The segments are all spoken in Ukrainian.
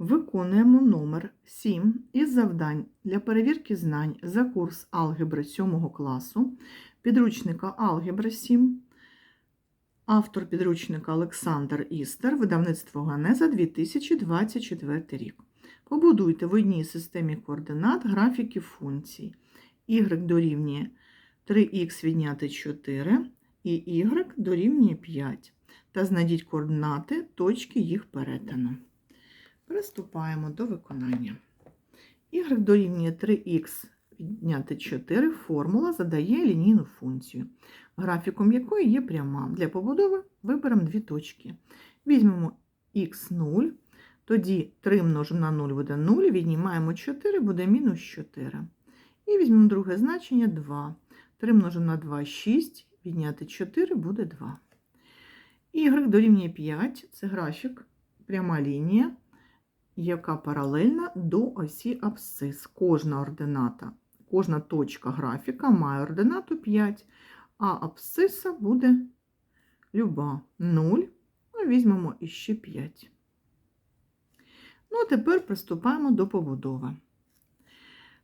Виконуємо номер 7 із завдань для перевірки знань за курс алгебри 7 класу, підручника Алгебра 7, автор підручника Олександр Істер, видавництво Ганеза 2024 рік. Побудуйте в одній системі координат графіки функцій. y дорівнює 3х відняти 4 і y дорівнює 5. Та знайдіть координати точки їх перетину. Приступаємо до виконання. Y дорівнює 3х відняти 4 формула задає лінійну функцію, графіком якої є пряма. Для побудови виберемо дві точки. Візьмемо х0, тоді 3 множимо на 0 буде 0, віднімаємо 4, буде мінус 4. І візьмемо друге значення 2. 3 множимо на 2 6, відняти 4 буде 2. Y дорівнює 5 це графік, пряма лінія яка паралельна до осі абсцис. Кожна ордината, кожна точка графіка має ординату 5, а абсциса буде люба 0. Ну, візьмемо іще 5. Ну, а тепер приступаємо до побудови.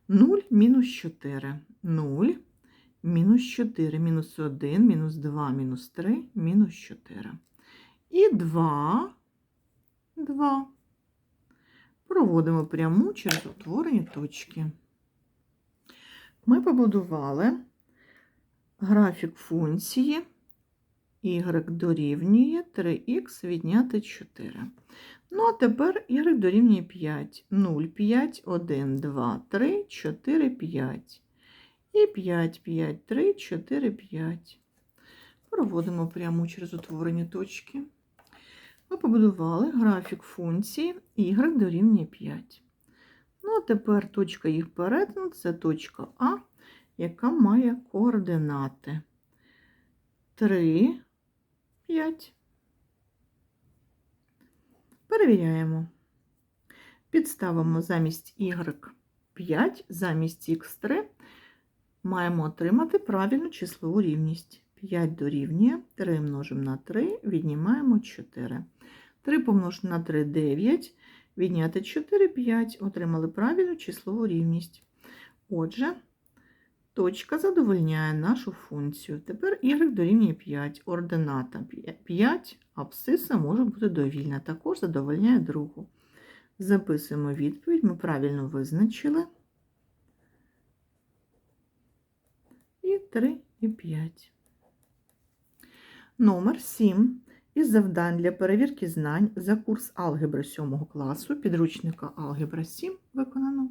0 мінус 4. 0, мінус 4, мінус 1, мінус 2, мінус 3, мінус 4. І 2, 2. Проводимо пряму через утворені точки. Ми побудували графік функції y дорівнює 3х відняти 4. Ну, а тепер y дорівнює 5. 0, 5, 1, 2, 3, 4, 5. І 5, 5, 3, 4, 5. Проводимо пряму через утворені точки. Ми побудували графік функції y дорівнює 5. Ну, а тепер точка їх перетину це точка А, яка має координати 3, 5. Перевіряємо. Підставимо замість y 5, замість х3 маємо отримати правильну числову рівність. 5 дорівнює 3 множимо на 3, віднімаємо 4. 3 помножити на 3 9, відняти 4 5, отримали правильну числову рівність. Отже, точка задовольняє нашу функцію. Тепер y дорівнює 5, ордината 5, абсциса може бути довільна, також задовольняє другу. Записуємо відповідь, ми правильно визначили. І 3 і 5. Номер 7 із завдань для перевірки знань за курс алгебри 7 класу підручника Алгебра 7 виконано.